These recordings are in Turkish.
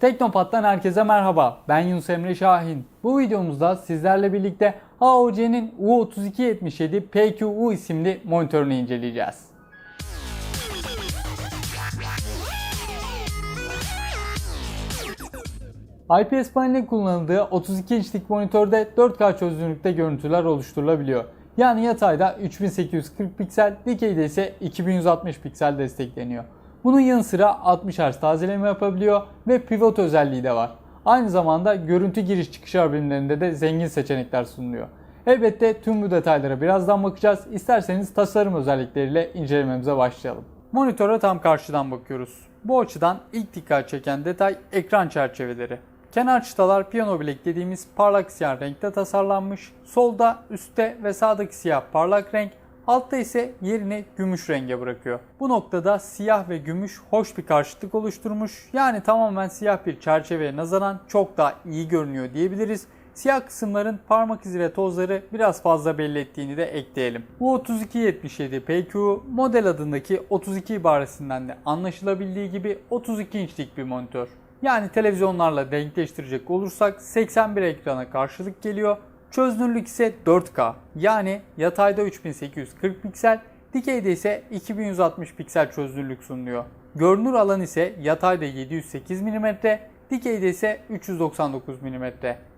Teknopat'tan herkese merhaba. Ben Yunus Emre Şahin. Bu videomuzda sizlerle birlikte AOC'nin U3277 PQU isimli monitörünü inceleyeceğiz. IPS paneli kullanıldığı 32 inçlik monitörde 4K çözünürlükte görüntüler oluşturulabiliyor. Yani yatayda 3840 piksel, dikeyde ise 2160 piksel destekleniyor. Bunun yanı sıra 60 Hz tazeleme yapabiliyor ve pivot özelliği de var. Aynı zamanda görüntü giriş çıkış harbimlerinde de zengin seçenekler sunuluyor. Elbette tüm bu detaylara birazdan bakacağız. İsterseniz tasarım özellikleriyle incelememize başlayalım. Monitöre tam karşıdan bakıyoruz. Bu açıdan ilk dikkat çeken detay ekran çerçeveleri. Kenar çıtalar piyano bilek dediğimiz parlak siyah renkte tasarlanmış. Solda, üstte ve sağdaki siyah parlak renk, altta ise yerini gümüş renge bırakıyor. Bu noktada siyah ve gümüş hoş bir karşıtlık oluşturmuş. Yani tamamen siyah bir çerçeveye nazaran çok daha iyi görünüyor diyebiliriz. Siyah kısımların parmak izi ve tozları biraz fazla belli ettiğini de ekleyelim. Bu 3277 PQ model adındaki 32 ibaresinden de anlaşılabildiği gibi 32 inçlik bir monitör. Yani televizyonlarla denkleştirecek olursak 81 ekrana karşılık geliyor. Çözünürlük ise 4K. Yani yatayda 3840 piksel, dikeyde ise 2160 piksel çözünürlük sunuluyor. Görünür alan ise yatayda 708 mm, dikeyde ise 399 mm.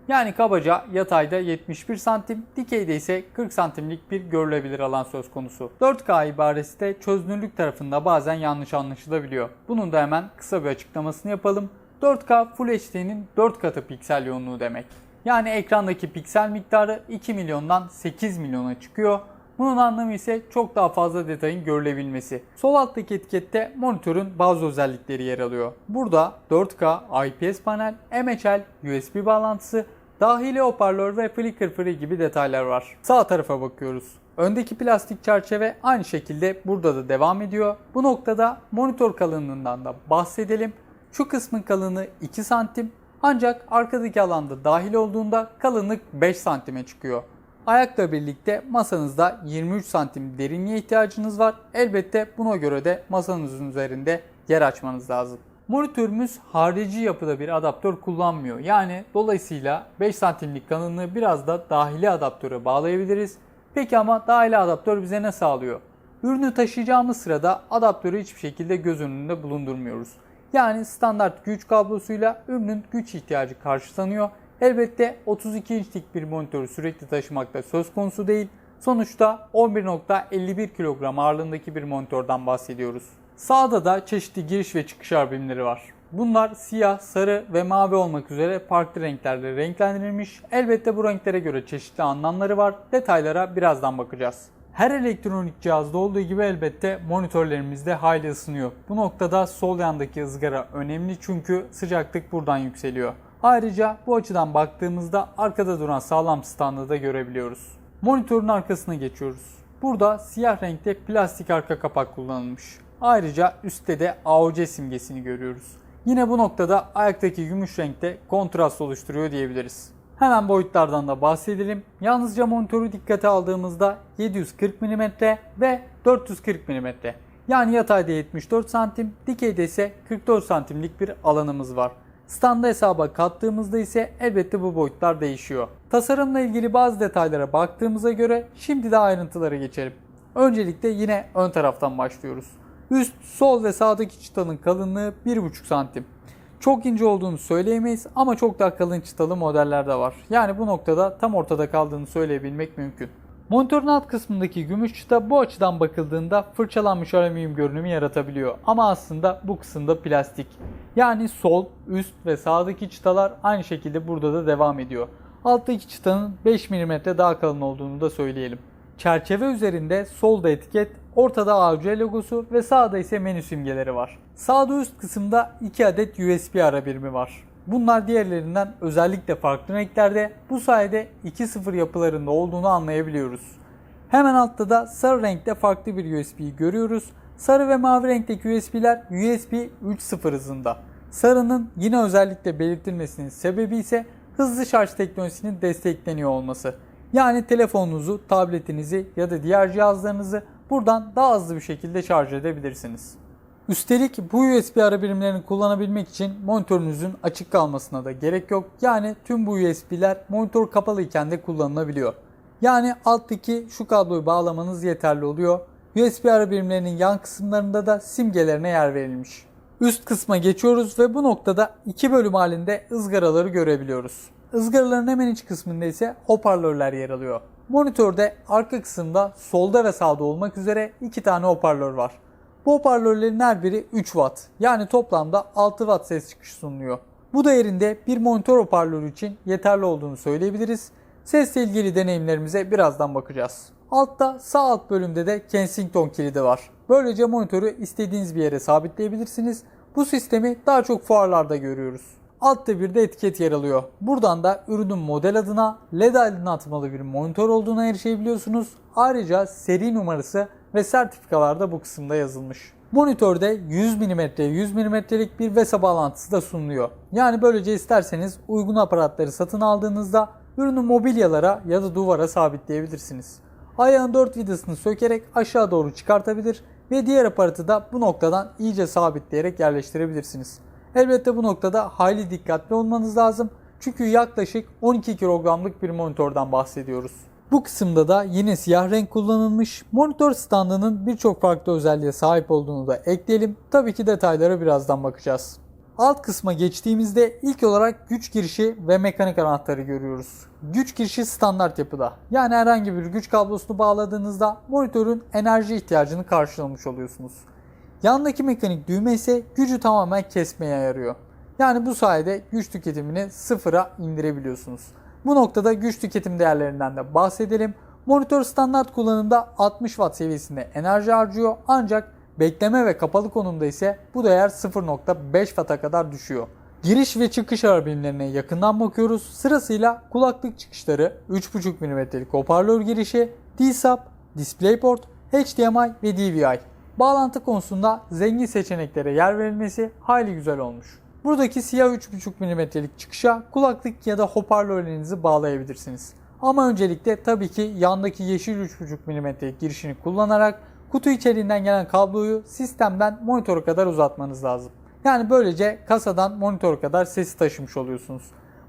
Yani kabaca yatayda 71 santim, dikeyde ise 40 santimlik bir görülebilir alan söz konusu. 4K ibaresi de çözünürlük tarafında bazen yanlış anlaşılabiliyor. Bunun da hemen kısa bir açıklamasını yapalım. 4K Full HD'nin 4 katı piksel yoğunluğu demek. Yani ekrandaki piksel miktarı 2 milyondan 8 milyona çıkıyor. Bunun anlamı ise çok daha fazla detayın görülebilmesi. Sol alttaki etikette monitörün bazı özellikleri yer alıyor. Burada 4K IPS panel, MHL, USB bağlantısı, dahili hoparlör ve flicker free gibi detaylar var. Sağ tarafa bakıyoruz. Öndeki plastik çerçeve aynı şekilde burada da devam ediyor. Bu noktada monitör kalınlığından da bahsedelim. Şu kısmın kalınlığı 2 santim ancak arkadaki alanda dahil olduğunda kalınlık 5 santime çıkıyor. Ayakla birlikte masanızda 23 santim derinliğe ihtiyacınız var. Elbette buna göre de masanızın üzerinde yer açmanız lazım. Monitörümüz harici yapıda bir adaptör kullanmıyor. Yani dolayısıyla 5 santimlik kalınlığı biraz da dahili adaptöre bağlayabiliriz. Peki ama dahili adaptör bize ne sağlıyor? Ürünü taşıyacağımız sırada adaptörü hiçbir şekilde göz önünde bulundurmuyoruz. Yani standart güç kablosuyla ürünün güç ihtiyacı karşılanıyor. Elbette 32 inçlik bir monitörü sürekli taşımakta söz konusu değil. Sonuçta 11.51 kilogram ağırlığındaki bir monitörden bahsediyoruz. Sağda da çeşitli giriş ve çıkış harbimleri var. Bunlar siyah, sarı ve mavi olmak üzere farklı renklerle renklendirilmiş. Elbette bu renklere göre çeşitli anlamları var. Detaylara birazdan bakacağız. Her elektronik cihazda olduğu gibi elbette monitörlerimiz de hayli ısınıyor. Bu noktada sol yandaki ızgara önemli çünkü sıcaklık buradan yükseliyor. Ayrıca bu açıdan baktığımızda arkada duran sağlam standı da görebiliyoruz. Monitörün arkasına geçiyoruz. Burada siyah renkte plastik arka kapak kullanılmış. Ayrıca üstte de AOC simgesini görüyoruz. Yine bu noktada ayaktaki gümüş renkte kontrast oluşturuyor diyebiliriz. Hemen boyutlardan da bahsedelim. Yalnızca monitörü dikkate aldığımızda 740 mm ve 440 mm. Yani yatayda 74 santim, dikeyde ise 44 santimlik bir alanımız var. Standa hesaba kattığımızda ise elbette bu boyutlar değişiyor. Tasarımla ilgili bazı detaylara baktığımıza göre şimdi de ayrıntılara geçelim. Öncelikle yine ön taraftan başlıyoruz. Üst, sol ve sağdaki çıtanın kalınlığı 1,5 santim. Çok ince olduğunu söyleyemeyiz ama çok daha kalın çıtalı modeller de var. Yani bu noktada tam ortada kaldığını söyleyebilmek mümkün. Monitörün alt kısmındaki gümüş çıta bu açıdan bakıldığında fırçalanmış alüminyum görünümü yaratabiliyor. Ama aslında bu kısımda plastik. Yani sol, üst ve sağdaki çıtalar aynı şekilde burada da devam ediyor. Alttaki çıtanın 5 mm daha kalın olduğunu da söyleyelim. Çerçeve üzerinde solda etiket, ortada AUC logosu ve sağda ise menü simgeleri var. Sağda üst kısımda 2 adet USB ara birimi var. Bunlar diğerlerinden özellikle farklı renklerde bu sayede 2.0 yapılarında olduğunu anlayabiliyoruz. Hemen altta da sarı renkte farklı bir USB'yi görüyoruz. Sarı ve mavi renkteki USB'ler USB 3.0 hızında. Sarının yine özellikle belirtilmesinin sebebi ise hızlı şarj teknolojisinin destekleniyor olması. Yani telefonunuzu, tabletinizi ya da diğer cihazlarınızı buradan daha hızlı bir şekilde şarj edebilirsiniz. Üstelik bu USB ara birimlerini kullanabilmek için monitörünüzün açık kalmasına da gerek yok. Yani tüm bu USB'ler monitör kapalı iken de kullanılabiliyor. Yani alttaki şu kabloyu bağlamanız yeterli oluyor. USB ara birimlerinin yan kısımlarında da simgelerine yer verilmiş. Üst kısma geçiyoruz ve bu noktada iki bölüm halinde ızgaraları görebiliyoruz. Izgaraların hemen iç kısmında ise hoparlörler yer alıyor. Monitörde arka kısımda solda ve sağda olmak üzere iki tane hoparlör var. Bu hoparlörlerin her biri 3 Watt yani toplamda 6 Watt ses çıkışı sunuluyor. Bu değerinde bir monitör hoparlörü için yeterli olduğunu söyleyebiliriz. Sesle ilgili deneyimlerimize birazdan bakacağız. Altta sağ alt bölümde de Kensington kilidi var. Böylece monitörü istediğiniz bir yere sabitleyebilirsiniz. Bu sistemi daha çok fuarlarda görüyoruz. Altta bir de etiket yer alıyor. Buradan da ürünün model adına LED aydınlatmalı bir monitör olduğuna erişebiliyorsunuz. Ayrıca seri numarası ve sertifikalar da bu kısımda yazılmış. Monitörde 100 mm 100 mm'lik bir VESA bağlantısı da sunuluyor. Yani böylece isterseniz uygun aparatları satın aldığınızda ürünü mobilyalara ya da duvara sabitleyebilirsiniz. Ayağın 4 vidasını sökerek aşağı doğru çıkartabilir ve diğer aparatı da bu noktadan iyice sabitleyerek yerleştirebilirsiniz. Elbette bu noktada hayli dikkatli olmanız lazım. Çünkü yaklaşık 12 kilogramlık bir monitörden bahsediyoruz. Bu kısımda da yine siyah renk kullanılmış. Monitör standının birçok farklı özelliğe sahip olduğunu da ekleyelim. Tabii ki detaylara birazdan bakacağız. Alt kısma geçtiğimizde ilk olarak güç girişi ve mekanik anahtarı görüyoruz. Güç girişi standart yapıda. Yani herhangi bir güç kablosunu bağladığınızda monitörün enerji ihtiyacını karşılamış oluyorsunuz. Yandaki mekanik düğme ise gücü tamamen kesmeye yarıyor. Yani bu sayede güç tüketimini sıfıra indirebiliyorsunuz. Bu noktada güç tüketim değerlerinden de bahsedelim. Monitör standart kullanımda 60 Watt seviyesinde enerji harcıyor ancak bekleme ve kapalı konumda ise bu değer 0.5 Watt'a kadar düşüyor. Giriş ve çıkış ara birimlerine yakından bakıyoruz. Sırasıyla kulaklık çıkışları, 3.5 mm'lik hoparlör girişi, D-Sub, DisplayPort, HDMI ve DVI. Bağlantı konusunda zengin seçeneklere yer verilmesi hayli güzel olmuş. Buradaki siyah 3.5 mm'lik çıkışa kulaklık ya da hoparlörlerinizi bağlayabilirsiniz. Ama öncelikle tabii ki yandaki yeşil 3.5 mm'lik girişini kullanarak kutu içeriğinden gelen kabloyu sistemden monitöre kadar uzatmanız lazım. Yani böylece kasadan monitöre kadar sesi taşımış oluyorsunuz.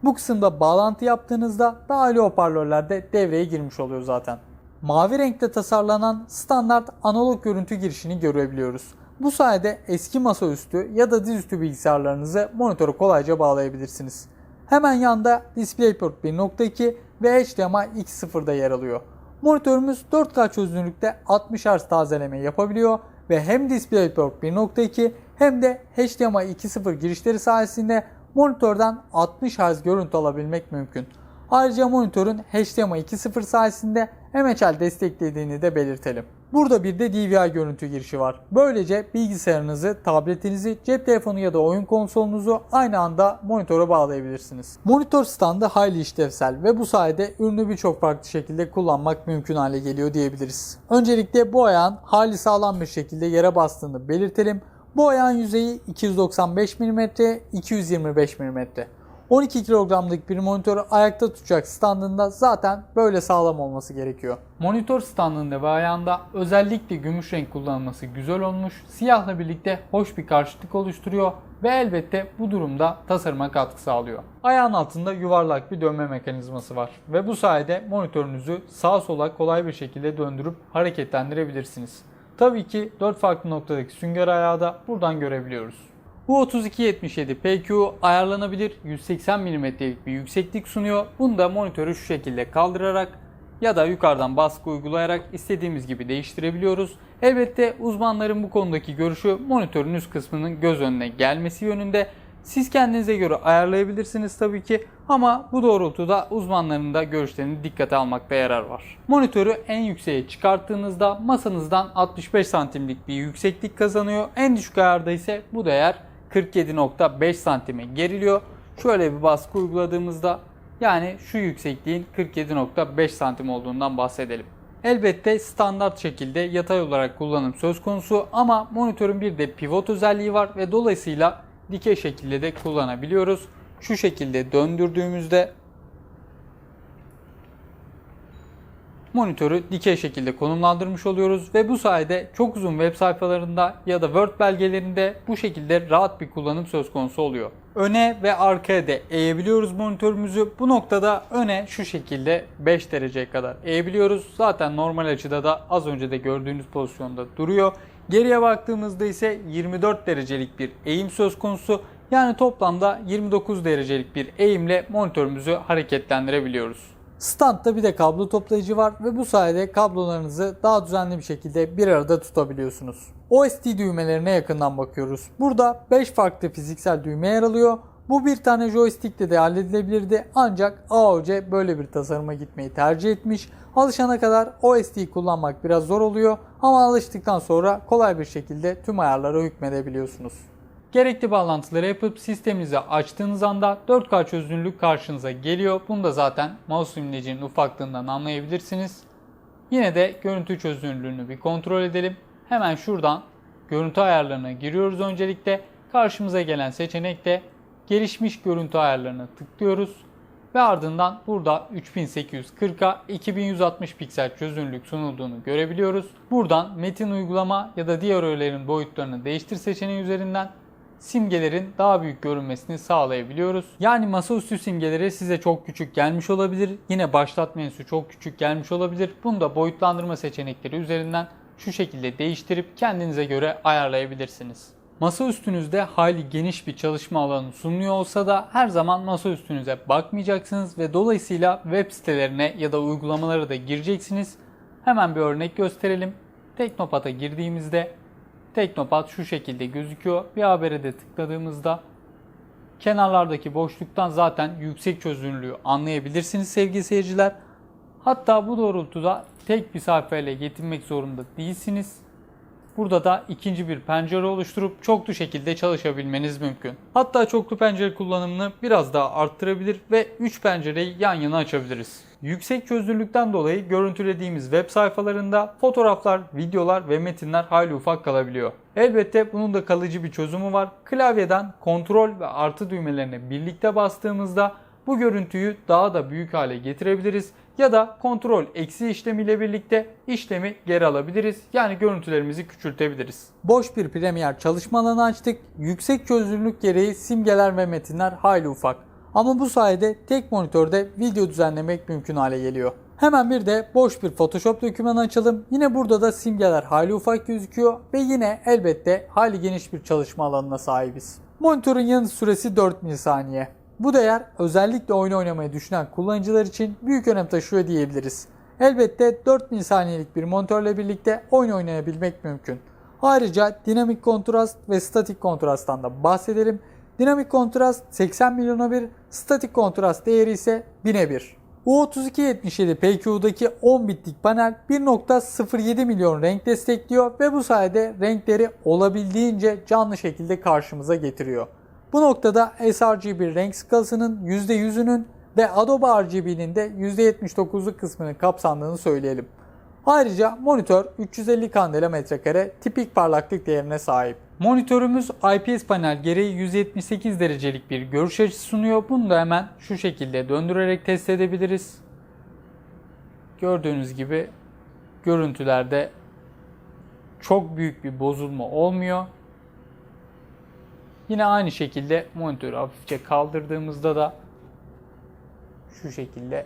Bu kısımda bağlantı yaptığınızda dahili hoparlörler de devreye girmiş oluyor zaten. Mavi renkte tasarlanan standart analog görüntü girişini görebiliyoruz. Bu sayede eski masaüstü ya da dizüstü bilgisayarlarınızı monitöre kolayca bağlayabilirsiniz. Hemen yanda DisplayPort 1.2 ve HDMI 2.0'da yer alıyor. Monitörümüz 4K çözünürlükte 60 Hz tazeleme yapabiliyor ve hem DisplayPort 1.2 hem de HDMI 2.0 girişleri sayesinde monitörden 60 Hz görüntü alabilmek mümkün. Ayrıca monitörün HDMI 2.0 sayesinde MHL desteklediğini de belirtelim. Burada bir de DVI görüntü girişi var. Böylece bilgisayarınızı, tabletinizi, cep telefonu ya da oyun konsolunuzu aynı anda monitöre bağlayabilirsiniz. Monitör standı hayli işlevsel ve bu sayede ürünü birçok farklı şekilde kullanmak mümkün hale geliyor diyebiliriz. Öncelikle bu ayağın hali sağlam bir şekilde yere bastığını belirtelim. Bu ayağın yüzeyi 295 mm, 225 mm. 12 kilogramlık bir monitörü ayakta tutacak standında zaten böyle sağlam olması gerekiyor. Monitör standında ve ayağında özellikle gümüş renk kullanılması güzel olmuş. Siyahla birlikte hoş bir karşıtlık oluşturuyor ve elbette bu durumda tasarıma katkı sağlıyor. Ayağın altında yuvarlak bir dönme mekanizması var ve bu sayede monitörünüzü sağa sola kolay bir şekilde döndürüp hareketlendirebilirsiniz. Tabii ki 4 farklı noktadaki sünger ayağı da buradan görebiliyoruz. Bu 3277 PQ ayarlanabilir 180 mm'lik bir yükseklik sunuyor. Bunu da monitörü şu şekilde kaldırarak ya da yukarıdan baskı uygulayarak istediğimiz gibi değiştirebiliyoruz. Elbette uzmanların bu konudaki görüşü monitörün üst kısmının göz önüne gelmesi yönünde. Siz kendinize göre ayarlayabilirsiniz tabii ki ama bu doğrultuda uzmanların da görüşlerini dikkate almakta yarar var. Monitörü en yükseğe çıkarttığınızda masanızdan 65 santimlik bir yükseklik kazanıyor. En düşük ayarda ise bu değer 47.5 santime geriliyor. Şöyle bir baskı uyguladığımızda yani şu yüksekliğin 47.5 santim olduğundan bahsedelim. Elbette standart şekilde yatay olarak kullanım söz konusu ama monitörün bir de pivot özelliği var ve dolayısıyla dikey şekilde de kullanabiliyoruz. Şu şekilde döndürdüğümüzde monitörü dikey şekilde konumlandırmış oluyoruz ve bu sayede çok uzun web sayfalarında ya da Word belgelerinde bu şekilde rahat bir kullanım söz konusu oluyor. Öne ve arkaya da eğebiliyoruz monitörümüzü. Bu noktada öne şu şekilde 5 dereceye kadar eğebiliyoruz. Zaten normal açıda da az önce de gördüğünüz pozisyonda duruyor. Geriye baktığımızda ise 24 derecelik bir eğim söz konusu. Yani toplamda 29 derecelik bir eğimle monitörümüzü hareketlendirebiliyoruz. Standta bir de kablo toplayıcı var ve bu sayede kablolarınızı daha düzenli bir şekilde bir arada tutabiliyorsunuz. OSD düğmelerine yakından bakıyoruz. Burada 5 farklı fiziksel düğme yer alıyor. Bu bir tane joystickle de halledilebilirdi ancak AOC böyle bir tasarıma gitmeyi tercih etmiş. Alışana kadar OSD'yi kullanmak biraz zor oluyor ama alıştıktan sonra kolay bir şekilde tüm ayarlara hükmedebiliyorsunuz. Gerekli bağlantıları yapıp sisteminizi açtığınız anda 4K çözünürlük karşınıza geliyor. Bunu da zaten mouse imlecinin ufaklığından anlayabilirsiniz. Yine de görüntü çözünürlüğünü bir kontrol edelim. Hemen şuradan görüntü ayarlarına giriyoruz öncelikle. Karşımıza gelen seçenekte gelişmiş görüntü ayarlarına tıklıyoruz. Ve ardından burada 3840'a 2160 piksel çözünürlük sunulduğunu görebiliyoruz. Buradan metin uygulama ya da diğer öğelerin boyutlarını değiştir seçeneği üzerinden simgelerin daha büyük görünmesini sağlayabiliyoruz. Yani masaüstü simgeleri size çok küçük gelmiş olabilir. Yine başlat menüsü çok küçük gelmiş olabilir. Bunu da boyutlandırma seçenekleri üzerinden şu şekilde değiştirip kendinize göre ayarlayabilirsiniz. Masa üstünüzde hayli geniş bir çalışma alanı sunuyor olsa da her zaman masa üstünüze bakmayacaksınız ve dolayısıyla web sitelerine ya da uygulamalara da gireceksiniz. Hemen bir örnek gösterelim. Teknopat'a girdiğimizde Teknopat şu şekilde gözüküyor. Bir habere de tıkladığımızda kenarlardaki boşluktan zaten yüksek çözünürlüğü anlayabilirsiniz sevgili seyirciler. Hatta bu doğrultuda tek bir sayfayla yetinmek zorunda değilsiniz. Burada da ikinci bir pencere oluşturup çoklu şekilde çalışabilmeniz mümkün. Hatta çoklu pencere kullanımını biraz daha arttırabilir ve 3 pencereyi yan yana açabiliriz. Yüksek çözünürlükten dolayı görüntülediğimiz web sayfalarında fotoğraflar, videolar ve metinler hayli ufak kalabiliyor. Elbette bunun da kalıcı bir çözümü var. Klavyeden kontrol ve artı düğmelerine birlikte bastığımızda bu görüntüyü daha da büyük hale getirebiliriz ya da kontrol eksi işlemiyle birlikte işlemi geri alabiliriz. Yani görüntülerimizi küçültebiliriz. Boş bir Premiere çalışma alanı açtık. Yüksek çözünürlük gereği simgeler ve metinler hayli ufak. Ama bu sayede tek monitörde video düzenlemek mümkün hale geliyor. Hemen bir de boş bir Photoshop dokümanı açalım. Yine burada da simgeler hayli ufak gözüküyor ve yine elbette hayli geniş bir çalışma alanına sahibiz. Monitörün yanıt süresi 4 milisaniye. Bu değer özellikle oyun oynamayı düşünen kullanıcılar için büyük önem taşıyor diyebiliriz. Elbette 4 milisaniyelik bir monitörle birlikte oyun oynayabilmek mümkün. Ayrıca dinamik kontrast ve statik kontrasttan da bahsedelim. Dinamik kontrast 80 milyona bir, statik kontrast değeri ise 1000'e 1. U3277 PQ'daki 10 bitlik panel 1.07 milyon renk destekliyor ve bu sayede renkleri olabildiğince canlı şekilde karşımıza getiriyor. Bu noktada sRGB renk skalasının %100'ünün ve Adobe RGB'nin de %79'luk kısmını kapsandığını söyleyelim. Ayrıca monitör 350 kandela metrekare tipik parlaklık değerine sahip. Monitörümüz IPS panel gereği 178 derecelik bir görüş açısı sunuyor. Bunu da hemen şu şekilde döndürerek test edebiliriz. Gördüğünüz gibi görüntülerde çok büyük bir bozulma olmuyor. Yine aynı şekilde monitörü hafifçe kaldırdığımızda da şu şekilde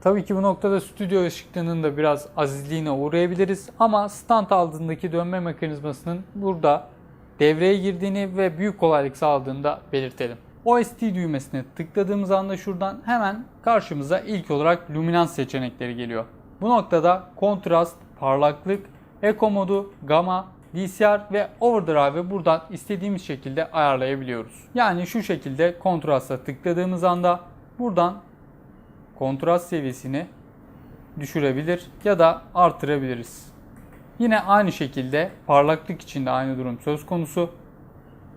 Tabii ki bu noktada stüdyo ışıklığının da biraz azizliğine uğrayabiliriz ama stand altındaki dönme mekanizmasının burada devreye girdiğini ve büyük kolaylık sağladığını da belirtelim. OST düğmesine tıkladığımız anda şuradan hemen karşımıza ilk olarak luminans seçenekleri geliyor. Bu noktada kontrast, parlaklık, eco modu, gamma, DCR ve overdrive'ı buradan istediğimiz şekilde ayarlayabiliyoruz. Yani şu şekilde kontrasta tıkladığımız anda buradan kontrast seviyesini düşürebilir ya da artırabiliriz. Yine aynı şekilde parlaklık için de aynı durum söz konusu.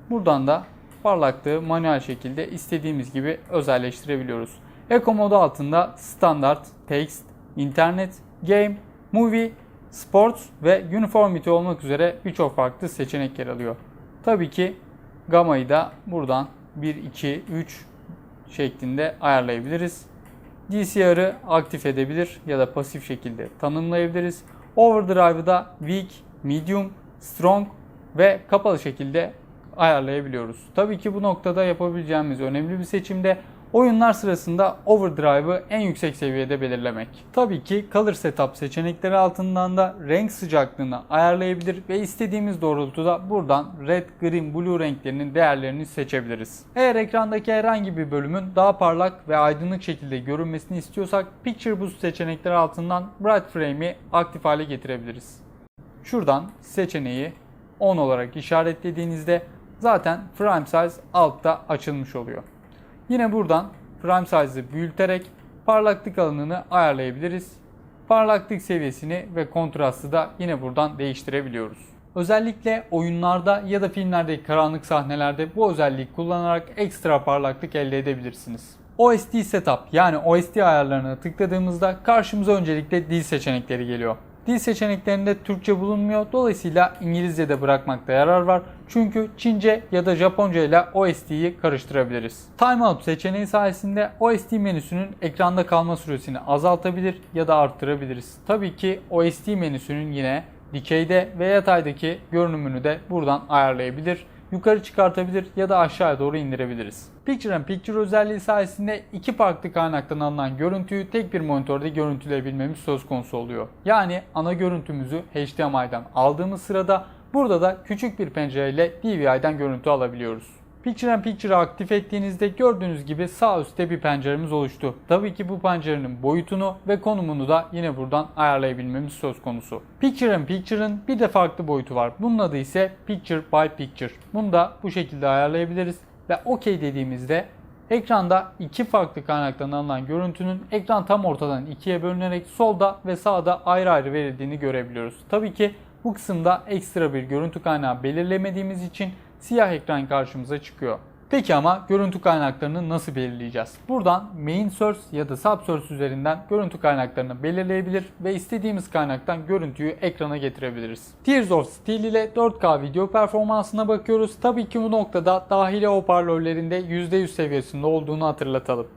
Buradan da parlaklığı manuel şekilde istediğimiz gibi özelleştirebiliyoruz. Eco modu altında standart, text, internet, game, movie, sport ve uniformity olmak üzere birçok farklı seçenek yer alıyor. Tabii ki gamayı da buradan 1, 2, 3 şeklinde ayarlayabiliriz. DCR'ı aktif edebilir ya da pasif şekilde tanımlayabiliriz. Overdrive'ı da weak, medium, strong ve kapalı şekilde ayarlayabiliyoruz. Tabii ki bu noktada yapabileceğimiz önemli bir seçimde oyunlar sırasında overdrive'ı en yüksek seviyede belirlemek. Tabii ki color setup seçenekleri altından da renk sıcaklığını ayarlayabilir ve istediğimiz doğrultuda buradan red, green, blue renklerinin değerlerini seçebiliriz. Eğer ekrandaki herhangi bir bölümün daha parlak ve aydınlık şekilde görünmesini istiyorsak Picture Boost seçenekleri altından Bright Frame'i aktif hale getirebiliriz. Şuradan seçeneği 10 olarak işaretlediğinizde zaten frame size altta açılmış oluyor. Yine buradan frame size'ı büyüterek parlaklık alanını ayarlayabiliriz. Parlaklık seviyesini ve kontrastı da yine buradan değiştirebiliyoruz. Özellikle oyunlarda ya da filmlerdeki karanlık sahnelerde bu özelliği kullanarak ekstra parlaklık elde edebilirsiniz. OSD Setup yani OSD ayarlarına tıkladığımızda karşımıza öncelikle dil seçenekleri geliyor. Dil seçeneklerinde Türkçe bulunmuyor. Dolayısıyla İngilizce'de bırakmakta yarar var. Çünkü Çince ya da Japonca ile OSD'yi karıştırabiliriz. Timeout seçeneği sayesinde OSD menüsünün ekranda kalma süresini azaltabilir ya da arttırabiliriz. Tabii ki OSD menüsünün yine dikeyde ve yataydaki görünümünü de buradan ayarlayabilir yukarı çıkartabilir ya da aşağıya doğru indirebiliriz. Picture in Picture özelliği sayesinde iki farklı kaynaktan alınan görüntüyü tek bir monitörde görüntüleyebilmemiz söz konusu oluyor. Yani ana görüntümüzü HDMI'den aldığımız sırada burada da küçük bir pencereyle DVI'den görüntü alabiliyoruz. Picture in Picture'ı aktif ettiğinizde gördüğünüz gibi sağ üstte bir penceremiz oluştu. Tabii ki bu pencerenin boyutunu ve konumunu da yine buradan ayarlayabilmemiz söz konusu. Picture in Picture'ın bir de farklı boyutu var. Bunun adı ise Picture by Picture. Bunu da bu şekilde ayarlayabiliriz ve OK dediğimizde ekranda iki farklı kaynaktan alınan görüntünün ekran tam ortadan ikiye bölünerek solda ve sağda ayrı ayrı verildiğini görebiliyoruz. Tabii ki bu kısımda ekstra bir görüntü kaynağı belirlemediğimiz için siyah ekran karşımıza çıkıyor. Peki ama görüntü kaynaklarını nasıl belirleyeceğiz? Buradan main source ya da sub source üzerinden görüntü kaynaklarını belirleyebilir ve istediğimiz kaynaktan görüntüyü ekrana getirebiliriz. Tears of Steel ile 4K video performansına bakıyoruz. Tabii ki bu noktada dahili hoparlörlerinde %100 seviyesinde olduğunu hatırlatalım.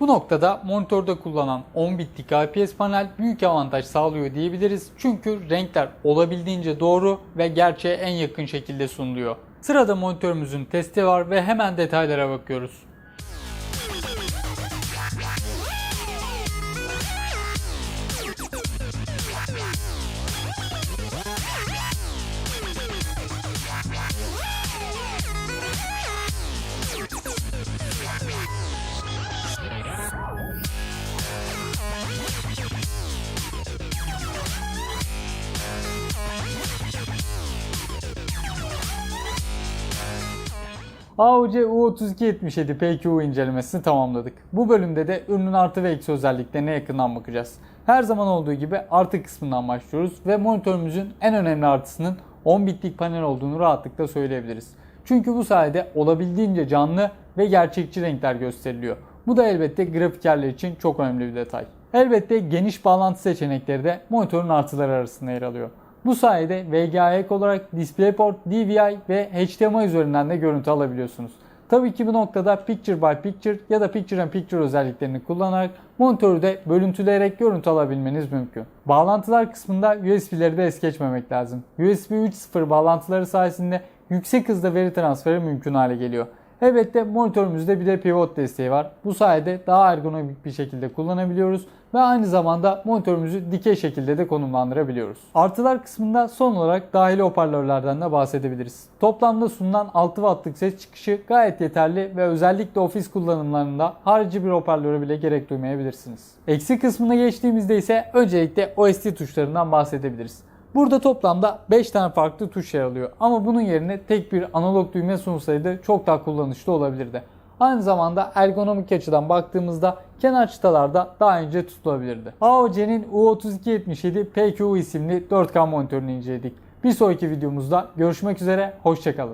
Bu noktada monitörde kullanılan 10 bitlik IPS panel büyük avantaj sağlıyor diyebiliriz. Çünkü renkler olabildiğince doğru ve gerçeğe en yakın şekilde sunuluyor. Sırada monitörümüzün testi var ve hemen detaylara bakıyoruz. AOC U3277 PQ incelemesini tamamladık. Bu bölümde de ürünün artı ve eksi özelliklerine yakından bakacağız. Her zaman olduğu gibi artı kısmından başlıyoruz ve monitörümüzün en önemli artısının 10 bitlik panel olduğunu rahatlıkla söyleyebiliriz. Çünkü bu sayede olabildiğince canlı ve gerçekçi renkler gösteriliyor. Bu da elbette grafikerler için çok önemli bir detay. Elbette geniş bağlantı seçenekleri de monitörün artıları arasında yer alıyor. Bu sayede VGA ek olarak DisplayPort, DVI ve HDMI üzerinden de görüntü alabiliyorsunuz. Tabii ki bu noktada Picture by Picture ya da Picture in Picture özelliklerini kullanarak monitörü de bölüntüleyerek görüntü alabilmeniz mümkün. Bağlantılar kısmında USB'leri de es geçmemek lazım. USB 3.0 bağlantıları sayesinde yüksek hızda veri transferi mümkün hale geliyor. Elbette monitörümüzde bir de pivot desteği var. Bu sayede daha ergonomik bir şekilde kullanabiliyoruz ve aynı zamanda monitörümüzü dikey şekilde de konumlandırabiliyoruz. Artılar kısmında son olarak dahili hoparlörlerden de bahsedebiliriz. Toplamda sunulan 6 wattlık ses çıkışı gayet yeterli ve özellikle ofis kullanımlarında harici bir hoparlöre bile gerek duymayabilirsiniz. Eksi kısmına geçtiğimizde ise öncelikle OSD tuşlarından bahsedebiliriz. Burada toplamda 5 tane farklı tuş yer alıyor ama bunun yerine tek bir analog düğme sunsaydı çok daha kullanışlı olabilirdi. Aynı zamanda ergonomik açıdan baktığımızda kenar çıtalarda daha ince tutulabilirdi. AOC'nin U3277 PQ isimli 4K monitörünü inceledik. Bir sonraki videomuzda görüşmek üzere, hoşçakalın.